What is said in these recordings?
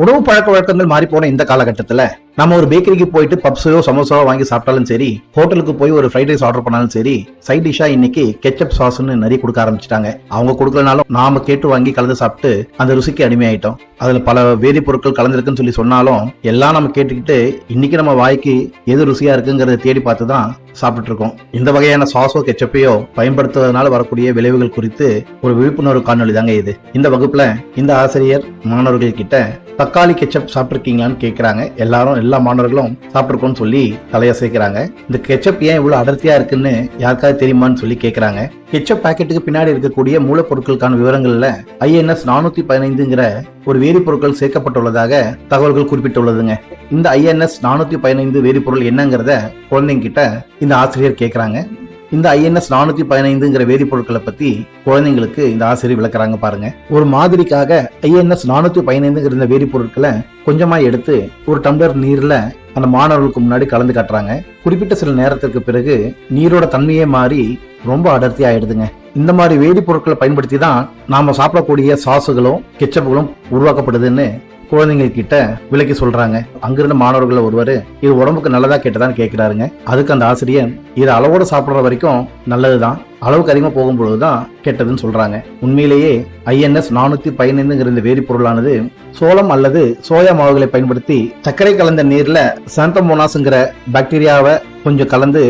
உணவு பழக்க வழக்கங்கள் மாறி போன இந்த காலகட்டத்துல நம்ம ஒரு பேக்கரிக்கு போயிட்டு பப்ஸோ சமோசாவோ வாங்கி சாப்பிட்டாலும் சரி ஹோட்டலுக்கு போய் ஒரு ஃப்ரைட் ரைஸ் ஆர்டர் பண்ணாலும் சரி சைட் டிஷ்ஷா இன்னைக்கு கெச்சப் சாஸ்னு நிறைய கொடுக்க ஆரம்பிச்சிட்டாங்க. அவங்க கொடுக்கலனாலும் நாம கேட்டு வாங்கி கலந்து சாப்பிட்டு அந்த ருசிக்கு அடிமையாயிட்டோம். அதுல பல வேதிப்பொருட்கள் கலந்துருக்குன்னு சொல்லி சொன்னாலும் எல்லாம் நம்ம கேட்டுக்கிட்டு இன்னைக்கு நம்ம வாய்க்கு எது ருசியா இருக்குங்கிறத தேடி பார்த்து தான் சாப்பிட்டு இருக்கோம் இந்த வகையான சாஸோ கெச்சப்பையோ பயன்படுத்துவதனால வரக்கூடிய விளைவுகள் குறித்து ஒரு விழிப்புணர்வு காணொளி தாங்க இது. இந்த வகுப்புல இந்த ஆசிரியர் மாணவர்கள் கிட்ட தக்காளி கெச்சப் சாப்பிட்டுருக்கீங்களான்னு கேட்கிறாங்க எல்லாரும் எல்லா மாணவர்களும் சாப்பிட்டுருக்கோம்னு சொல்லி தலையசைக்கிறாங்க. இந்த கெச்சப் ஏன் இவ்வளவு அடர்த்தியா இருக்குன்னு யாருக்காவது தெரியுமான்னு சொல்லி கேக்குறாங்க. கெச்சப் பாக்கெட்டுக்கு பின்னாடி இருக்கக்கூடிய மூலப்பொருட்களுக்கான விவரங்கள்ல ஐஎன்எஸ் நானூத்தி பதினைந்துங்கிற ஒரு வேதிப்பொருட்கள் சேர்க்கப்பட்டுள்ளதாக தகவல்கள் குறிப்பிட்டுள்ளதுங்க. இந்த ஐஎன்எஸ் நானூத்தி பதினைந்து வேதிப்பொருள் என்னங்கிறத குழந்தைங்க கிட்ட இந்த ஆசிரியர் கேக்குறாங்க. இந்த ஐஎன்எஸ் நானூத்தி பதினைந்துங்கிற வேதிப்பொருட்களை பத்தி குழந்தைங்களுக்கு இந்த ஆசிரியர் விளக்குறாங்க பாருங்க. ஒரு மாதிரிக்காக ஐஎன்எஸ் நானூத்தி பதினைந்துங்கிற இந்த வேதிப்பொருட்களை கொஞ்சமா எடுத்து ஒரு டம்ளர் நீர்ல அந்த மாணவர்களுக்கு முன்னாடி கலந்து காட்டுறாங்க. குறிப்பிட்ட சில நேரத்திற்கு பிறகு நீரோட தன்மையே மாறி ரொம்ப அடர்த்தி ஆயிடுதுங்க. இந்த மாதிரி வேதிப்பொருட்களை பயன்படுத்தி தான் நாம சாப்பிடக்கூடிய சாசுகளும் கெச்சப்புகளும் உருவாக்கப்படுதுன்னு குழந்தைங்க கிட்ட விலக்கி சொல்றாங்க. அங்கிருந்த மாணவர்கள் ஒருவர் இது உடம்புக்கு நல்லதா கேட்டதான்னு கேட்கிறாருங்க அதுக்கு அந்த ஆசிரியர் இது அளவோட சாப்பிடுற வரைக்கும் நல்லதுதான். அளவுக்கு அதிகமாக போகும்பொழுது தான் கெட்டதுன்னு சொல்றாங்க. உண்மையிலேயே ஐஎன்எஸ் நானூத்தி பதினைந்துங்கிற இந்த வேதிப்பொருளானது சோளம் அல்லது சோயா மாவுகளை பயன்படுத்தி சர்க்கரை கலந்த நீர்ல சாந்தமோனாஸ்ங்கிற பாக்டீரியாவை கொஞ்சம் கலந்து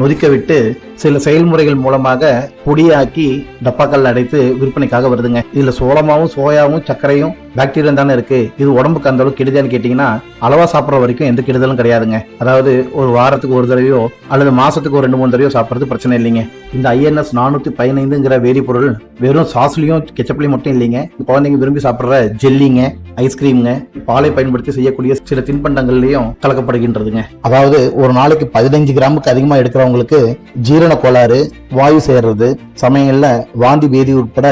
நொதிக்க விட்டு சில செயல்முறைகள் மூலமாக பொடியாக்கி டப்பாக்கள் அடைத்து விற்பனைக்காக வருதுங்க. இதுல சோளமாவும் சோயாவும் சர்க்கரையும் பாக்டீரியா தானே இருக்கு. இது உடம்புக்கு அந்த அளவுக்கு கெடுதான்னு கேட்டீங்கன்னா அளவா சாப்பிட்ற வரைக்கும் எந்த கெடுதலும் கிடையாதுங்க. அதாவது ஒரு வாரத்துக்கு ஒரு தடவையோ அல்லது மாசத்துக்கு ஒரு ரெண்டு மூணு தடவையோ சாப்பிட்றது பிரச்சனை இல்லைங்க. இந்த ஐஎன்எஸ் நானூத்தி பதினைந்துங்கிற வேதிப்பொருள் வெறும் சாஸ்லயும் கெச்சப்லயும் மட்டும் இல்லைங்க. குழந்தைங்க விரும்பி சாப்பிட்ற ஜெல்லிங்க ஐஸ்கிரீம்ங்க பாலை பயன்படுத்தி செய்யக்கூடிய சில தின்பண்டங்கள்லயும் கலக்கப்படுகின்றதுங்க. அதாவது ஒரு நாளைக்கு பதினைஞ்சு கிராமுக்கு அதிகமா எடுக்கிறவங்களுக்கு ஜீரண கோளாறு வாயு சேர்றது சமயங்கள்ல வாந்தி பேதி உட்பட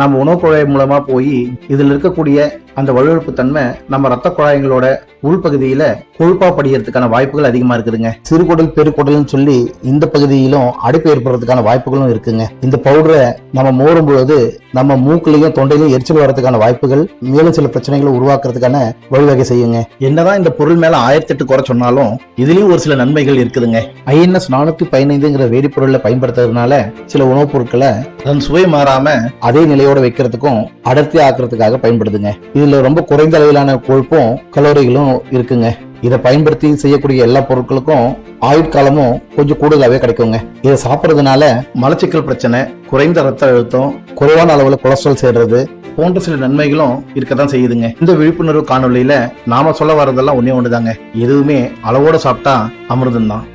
நம்ம உணவு குழாய் மூலமா போய் இதில் இருக்கக்கூடிய அந்த வலுவழுப்பு தன்மை நம்ம ரத்த குழாய்களோட உள்பகுதியில கொழுப்பா படிகிறதுக்கான வாய்ப்புகள் அதிகமா இருக்குதுங்க. சிறுகுடல் பெருக்குடல்னு சொல்லி இந்த பகுதியிலும் அடைப்பு ஏற்படுறதுக்கான வாய்ப்புகளும் இருக்குங்க. இந்த பவுடரை நம்ம மோரும் பொழுது நம்ம மூக்குலையும் தொண்டையிலும் எரிச்சல் வர்றதுக்கான வாய்ப்புகள் மேலும் சில பிரச்சனைகளை உருவாக்குறதுக்கான வழிவகை செய்யுங்க. என்னதான் இந்த பொருள் மேல ஆயிரத்தி எட்டு குறை சொன்னாலும் இதுலயும் ஒரு சில நன்மைகள் இருக்குதுங்க. ஐஎன்எஸ் நானூத்தி பதினைந்துங்கிற வேதிப்பொருளை பயன்படுத்துறதுனால சில உணவுப் பொருட்களை அதன் சுவை மாறாம அதே நிலையோட வைக்கிறதுக்கும் அடர்த்தி ஆக்குறதுக்காக பயன்படுதுங்க. இது இதில் ரொம்ப குறைந்த அளவிலான கொழுப்பும் கலோரிகளும் இருக்குங்க. இதை பயன்படுத்தி செய்யக்கூடிய எல்லா பொருட்களுக்கும் ஆயுட்காலமும் கொஞ்சம் கூடுதலாகவே கிடைக்குங்க. இதை சாப்பிட்றதுனால மலச்சிக்கல் பிரச்சனை குறைந்த ரத்த அழுத்தம் குறைவான அளவில் கொலஸ்ட்ரால் சேர்றது போன்ற சில நன்மைகளும் இருக்கத்தான் செய்யுதுங்க. இந்த விழிப்புணர்வு காணொலியில நாம சொல்ல வர்றதெல்லாம் ஒண்ணே ஒன்றுதாங்க எதுவுமே அளவோட சாப்பிட்டா அமிர்தம் தான்